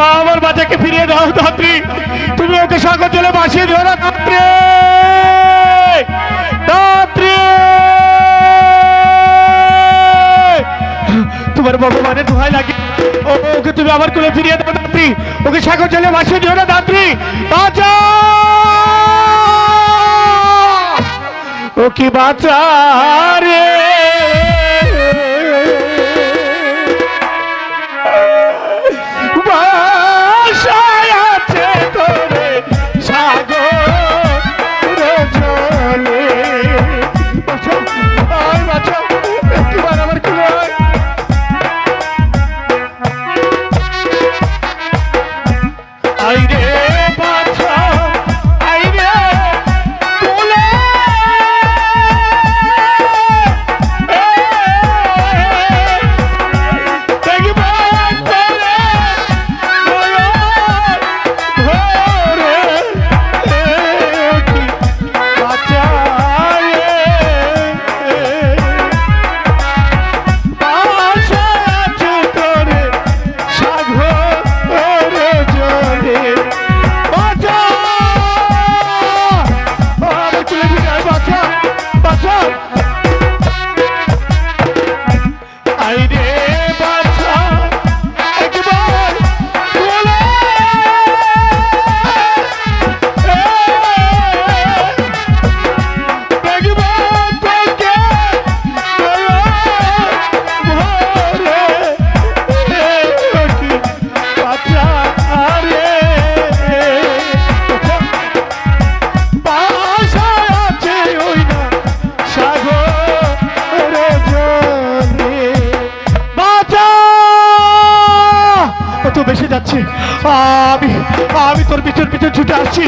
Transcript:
আমার বাচ্চাকে ফিরিয়ে দাও, ধাত্রী। তুমি ওকে সাগর জলে ভাসিয়ে দিও না, ধাত্রী। ধাত্রী। তোমার ভগবানের দোহাই লাগে। ওকে তুমি আমার কোলে ফিরিয়ে দাও, ধাত্রী। ওকে সাগর জলে ভাসিয়ে দিও না, ধাত্রী। বাঁচা ও কি বাঁচা রে একটিবার যাচ্ছে আমি আমি তোর পিছন পিছন ছুটে আসছি।